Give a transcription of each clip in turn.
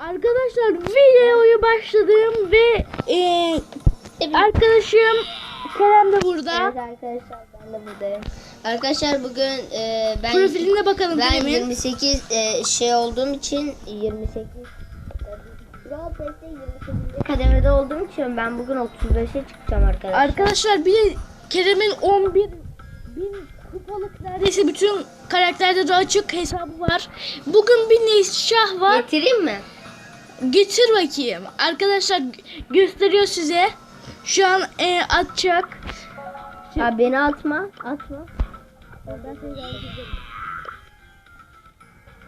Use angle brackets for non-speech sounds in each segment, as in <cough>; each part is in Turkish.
Arkadaşlar videoyu başladım ve e, arkadaşım Kerem de burada. Evet arkadaşlar ben de buradayım. Arkadaşlar bugün e, ben Profiline bakalım ben Kerem'in. 28 e, şey olduğum için 28 Brawl Pass'te 28. kademede olduğum için ben bugün 35'e çıkacağım arkadaşlar. Arkadaşlar bir Kerem'in 11 bin kupalık neredeyse bütün karakterleri de açık hesabı var. Bugün bir Neşah var. Getireyim mi? Getir bakayım. Arkadaşlar gö- gösteriyor size. Şu an e, atacak. Abi beni atma. Atma.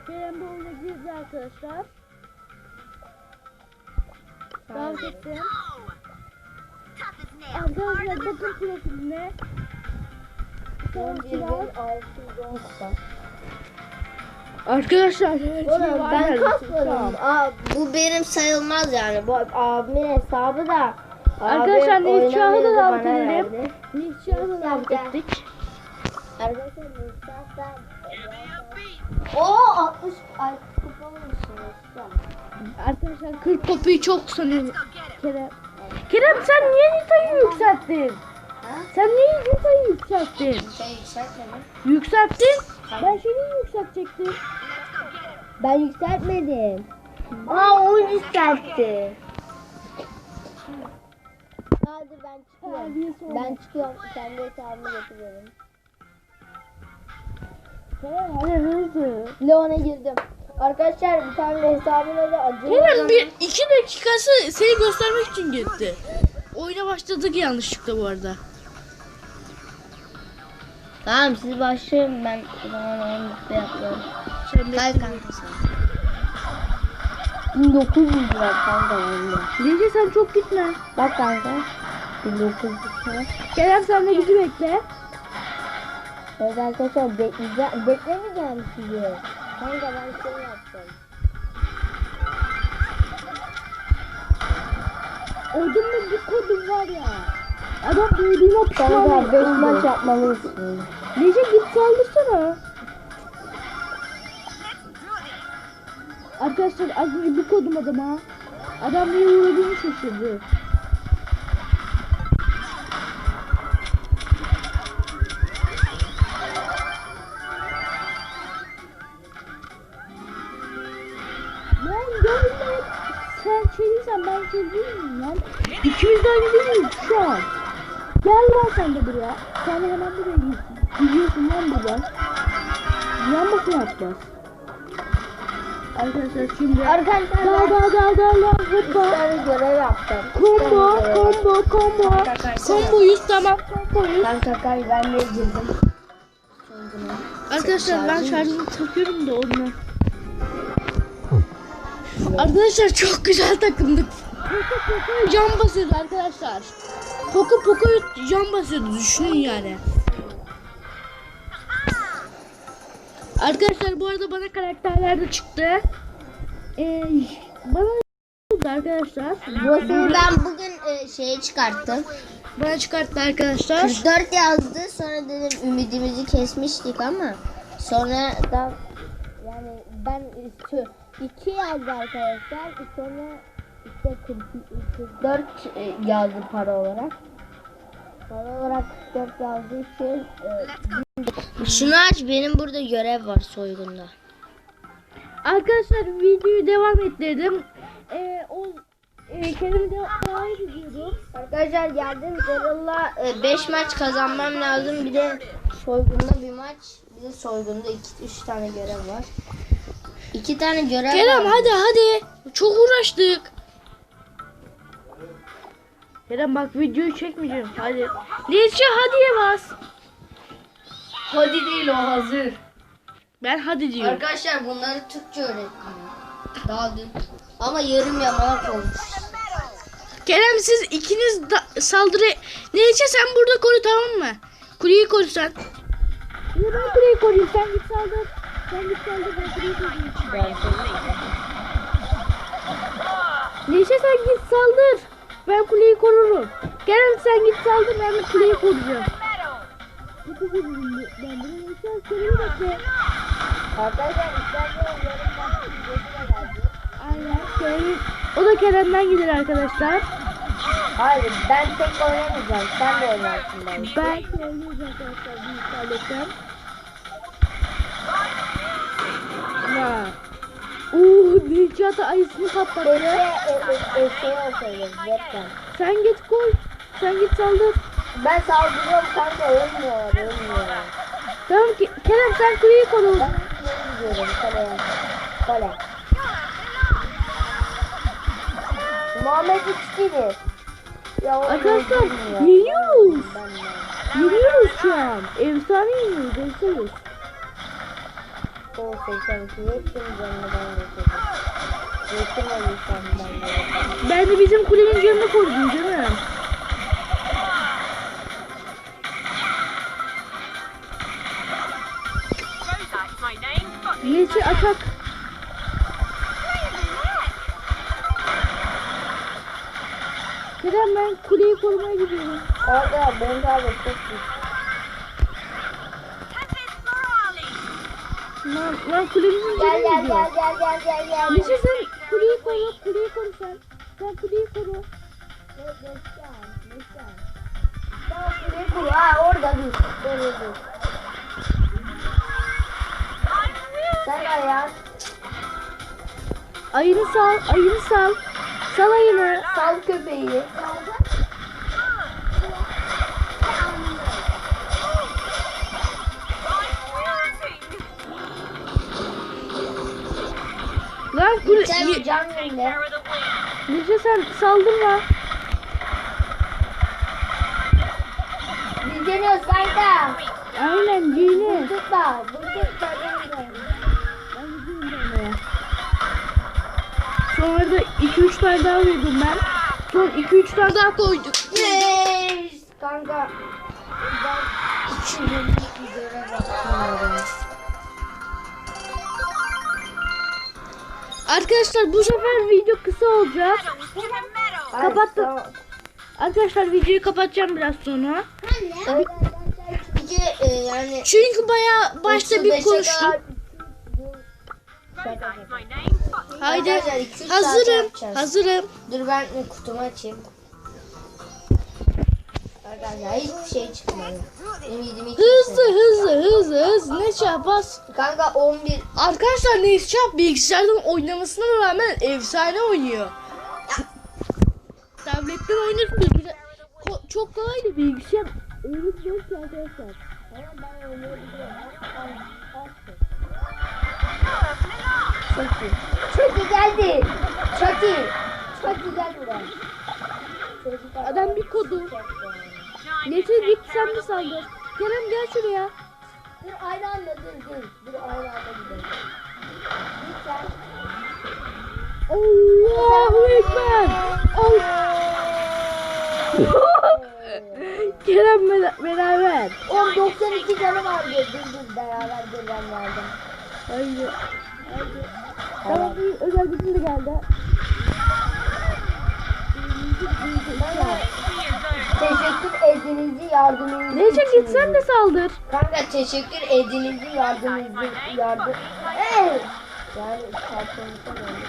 Kerem bu oyuna girdi arkadaşlar. Davet ettim. Arkadaşlar bakın profiline. Savaşçılar. Arkadaşlar şey Oğlum ben kasmadım. Aa, bu benim sayılmaz yani. Bu abimin hesabı da. Arkadaşlar Abi Nilşah'ı da davet edelim. Nişanı da davet ettik. Arkadaşlar Nilşah'tan. Oo 60 ay kupa olmuşsunuz. Arkadaşlar 40 kopyayı çok sanıyorum. Kerem. Kerem sen niye Nita'yı yükselttin? Sen niye Nita'yı yükselttin? Şey yükseltmedim. Yükselttin. Ben seni yükseltecektim. Ben yükseltmedim. Aa o yükseltti. Hadi ben çıkıyorum. Ben çıkıyorum. Kendi hesabımı getiriyorum. Hadi hızlı. Leon'a girdim. Arkadaşlar bir tane hesabına da acı. Kerem bir iki dakikası seni göstermek için gitti. Oyuna başladık yanlışlıkla bu arada. Tamam siz başlayın ben o zaman onu mutlu yapıyorum. Kaç kanka sen? 1900 lira kanka bende. Nece sen çok gitme. Bak kanka. 1900 lira. Kerem sen de bizi bekle. Evet arkadaşlar bekleyeceğim. Beklemeyeceğim sizi. Kanka ben şey yapacağım. Odunla bir kodum var ya. Adam büyüdüğüne pişman Kanka 5 oldu. maç yapmalısın. Nece git saldırsana. Arkadaşlar az önce bir kodum adama. Adam niye uğradığını şaşırdı. Sen de buraya. Sen hemen buraya. Gidiyorsun lan buradan. Yanmasın yapacağız. Arkadaşlar şimdi Arkadaşlar ben dal dal dal dal bir hoppa. tane görev yaptım. Combo combo combo. Comboyuz tamam comboyuz. Kanka kay ben de girdim. Arkadaşlar ben şarjımı takıyorum da onunla. Arkadaşlar çok güzel takımdık. Can basıyordu arkadaşlar. Poco Poco'yu can basıyordu düşünün yani. Arkadaşlar bu arada bana karakterler de çıktı. Ee, bana arkadaşlar. Ben bugün e, şeye çıkarttım. Bana çıkarttı arkadaşlar. 44 yazdı. Sonra dedim ümidimizi kesmiştik ama sonra da yani ben şu 2 yazdı arkadaşlar. Sonra işte 40 44 e, yazdı para olarak. Para olarak 44 yazdığı için Şunu aç benim burada görev var soygunda. Arkadaşlar videoyu devam ettirdim. Ee, o e, kendimi de devam. Arkadaşlar geldim Daryl'la 5 maç kazanmam lazım. Bir de soygunda bir maç. Bir de soygunda 2-3 tane görev var. 2 tane görev Kerem var. hadi hadi. Çok uğraştık. Kerem bak videoyu çekmeyeceğim. Hadi. Neyse hadiye bas. Hadi değil o hazır. Ben hadi diyorum. Arkadaşlar bunları Türkçe öğrettim. Daha dün. Ama yarım yamalak olmuş. Kerem siz ikiniz da saldırı... Neyse sen burada koru tamam mı? Kuleyi koru sen. Ya ben kuleyi koruyayım sen git saldır. Sen git saldır ben kuleyi koruyayım. Neyse sen git saldır. Ben kuleyi korurum. Kerem sen git saldır ben de kuleyi koruyacağım. Kutu korurum ben bunu. Neyse Kerem'i bekle. Arkadaşlar istersen yarım maç videosu da. Aynen. Kerem Kerem'den gider arkadaşlar. Hayır ben tek oynamayacağım. Sen de oynarsın ben. Ben oynayacağız arkadaşlar büyük tabletten. Ha. Oo, Necati ayısını patlattı. e, e, e, şey. Sen git koy. Sen git saldır. Ben saldırıyorum kanka ölmüyor. Ölmüyor. Tamam ki Kerem sen kuleyi koru. Ben nereye gidiyorum kaleye? Kale. Muhammed o Arkadaşlar yeniyoruz. Yeniyoruz şu an. Efsane yeniyoruz. Efsane. O 82 yettim canını ben ben de. Ben de bizim kulenin canını korudum canım. Neci atak. Kerem ben kuleyi korumaya gidiyorum. Kanka benim tablet çok güçlü. Lan, lan kulemizin Gel gel gel gel gel gel gel. Neci sen kuleyi koru. Kuleyi koru sen. Sen kuleyi koru. Tamam şuraya kur. Ha orada dur. Dur dur. Sen ayağın. Ayını sal. Ayını sal. Sal ayını. Sal köpeği. Lan kule... Sen Ye- can yerine. Care of the wing. Neci sen saldırma. Deniyoruz kanka. Aynen. Bunu tutma. deniyoruz. Sonra da 2-3 tane daha verdim ben. Son 2-3 tane daha koyduk. Yes. Kanka. Ben üçüncü videoya bakmıyorum. Arkadaşlar bu sefer video kısa olacak. Kapattım. Arkadaşlar videoyu kapatacağım biraz sonra. E, yani Çünkü baya başta bir 35'e konuştuk. kadar- Rozak's my name. Fuck Haydi hazırım. Hazırım. Dur ben bir kutumu hiçbir şey. Ümidim hiç Hızlı hızlı hızlı hızlı. Ne çapaz. Kanka 11 Arkadaşlar Neyiz Çap bilgisayardan oynamasına rağmen efsane oynuyor. Tabletten oynarız bilgisayar. Ko- çok kolaydı bilgisayar. Öyle şey yok ki arkadaşlar. çok iyi. Çok iyi geldi. Çok iyi. Çok iyi gel buraya. Çocuk Adam bir kodu. Nece git sen de saldır. Kerem gel şuraya. Dur aynı anda dur dur. Dur aynı anda gidelim. Lütfen. Allahu Ekber. Allah. <laughs> Kerem bera- beraber. 10 92 canı var diyor. Dur dur beraber dur ben geldim. Haydi. Haydi. Tamam iyi özel gücüm de geldi. Teşekkür edinizi yardımınızı Nece için. git sen de saldır. Kanka teşekkür edinizi yardımınızı yardım. Evet. Yani çarpılmışsa böyle.